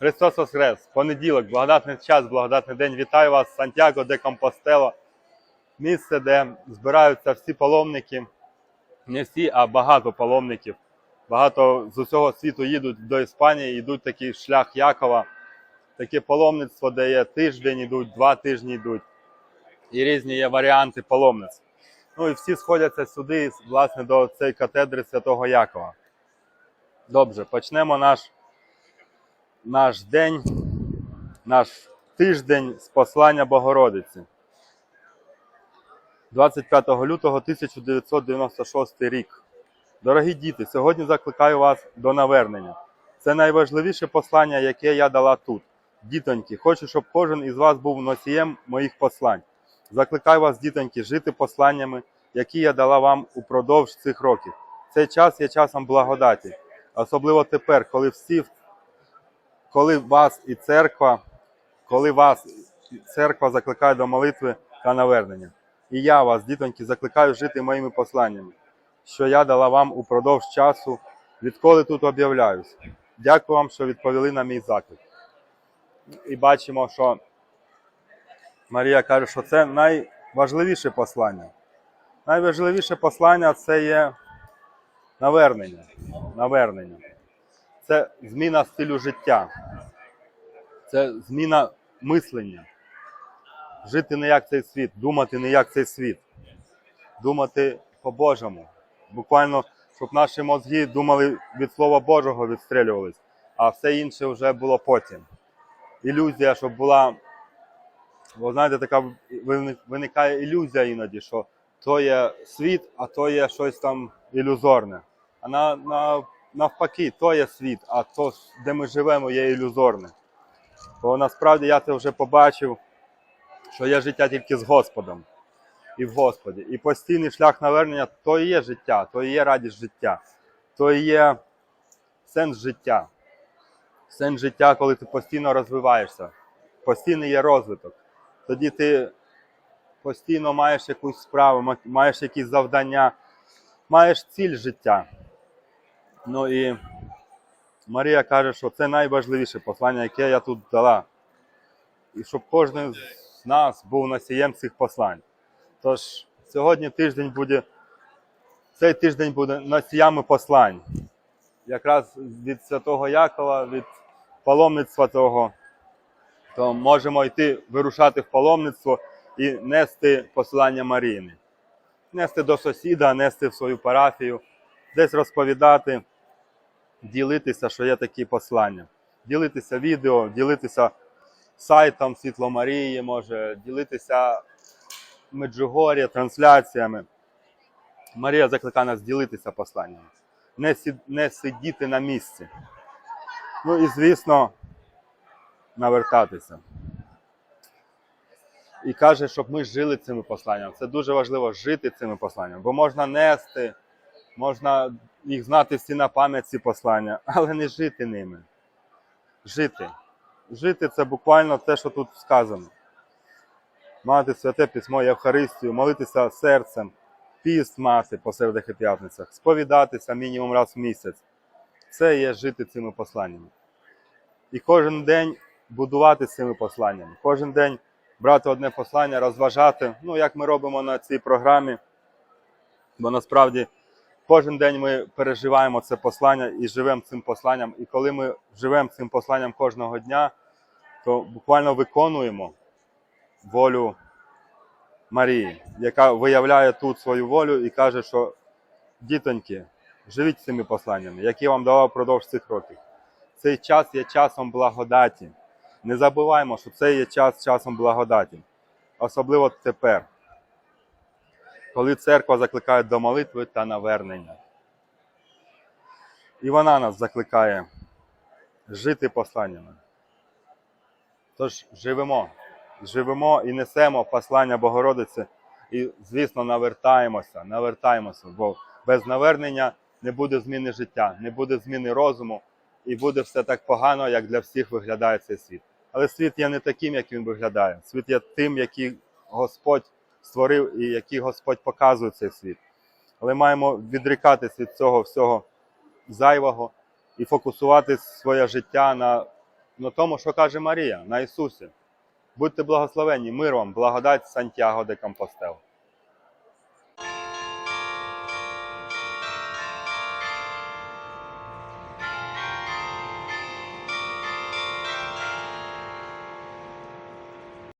Христос Воскрес! Понеділок, благодатний час, благодатний день. Вітаю вас, Сантьяго де Компостело. Місце, де збираються всі паломники. Не всі, а багато паломників. Багато з усього світу їдуть до Іспанії, йдуть такий шлях Якова. Таке паломництво, де є тиждень йдуть, два тижні йдуть. І різні є варіанти паломництв. Ну і всі сходяться сюди, власне, до цієї катедри Святого Якова. Добре, почнемо наш наш день, наш тиждень з послання Богородиці. 25 лютого 1996 рік. Дорогі діти, сьогодні закликаю вас до навернення. Це найважливіше послання, яке я дала тут. Дітоньки, хочу, щоб кожен із вас був носієм моїх послань. Закликаю вас, дітоньки, жити посланнями, які я дала вам упродовж цих років. Цей час є часом благодаті, особливо тепер, коли всі коли вас і церква, коли вас і церква закликає до молитви та навернення. І я вас, дітоньки, закликаю жити моїми посланнями, що я дала вам упродовж часу, відколи тут об'являюсь. Дякую вам, що відповіли на мій заклик. І бачимо, що Марія каже, що це найважливіше послання. Найважливіше послання це є навернення. навернення це зміна стилю життя, це зміна мислення. Жити не як цей світ, думати не як цей світ, думати по-божому. Буквально, щоб наші мозги думали від Слова Божого, відстрілювались, а все інше вже було потім. Ілюзія, щоб була, ви знаєте, така виникає ілюзія іноді, що то є світ, а то є щось там ілюзорне. А на, на навпаки, то є світ, а то, де ми живемо, є ілюзорне. Бо насправді я це вже побачив, що є життя тільки з Господом і в Господі. І постійний шлях навернення то і є життя, то і є радість життя, то і є сенс життя. Сенс життя, коли ти постійно розвиваєшся, постійний є розвиток. Тоді ти постійно маєш якусь справу, маєш якісь завдання, маєш ціль життя. Ну і Марія каже, що це найважливіше послання, яке я тут дала. І щоб кожен з нас був носієм цих послань. Тож сьогодні тиждень буде, цей тиждень буде носіями послань. Якраз від Святого Якова, від паломництва того, то можемо йти вирушати в паломництво і нести послання Маріни. Нести до сусіда, нести в свою парафію, десь розповідати ділитися, що є такі послання. Ділитися відео, ділитися сайтом Світло Марії, може, ділитися Меджугор'я, трансляціями. Марія закликає нас ділитися посланнями, не, сід, не сидіти на місці. Ну і, звісно, навертатися. І каже, щоб ми жили цими посланнями. Це дуже важливо жити цими посланнями, бо можна нести, можна їх знати всі на пам'ять ці послання, але не жити ними. Жити. Жити це буквально те, що тут сказано. Мати святе письмо Євхаристію, молитися серцем, піст мати по середих і п'ятницях, сповідатися мінімум раз в місяць. Це є жити цими посланнями. І кожен день будувати цими посланнями. Кожен день брати одне послання, розважати, ну як ми робимо на цій програмі. Бо насправді кожен день ми переживаємо це послання і живемо цим посланням. І коли ми живемо цим посланням кожного дня, то буквально виконуємо волю Марії, яка виявляє тут свою волю і каже, що дітоньки, живіть цими посланнями, які я вам давав впродовж цих років. Цей час є часом благодаті. Не забуваємо, що це є час часом благодаті, особливо тепер коли церква закликає до молитви та навернення. І вона нас закликає жити посланнями. Тож живемо, живемо і несемо послання Богородиці, і, звісно, навертаємося, навертаємося, бо без навернення не буде зміни життя, не буде зміни розуму, і буде все так погано, як для всіх виглядає цей світ. Але світ є не таким, як він виглядає. Світ є тим, який Господь створив і який Господь показує цей світ. Але маємо відрікатись від цього всього зайвого і фокусувати своє життя на на тому, що каже Марія, на Ісусі. Будьте благословенні, мир вам, благодать Сантьяго де Компостел.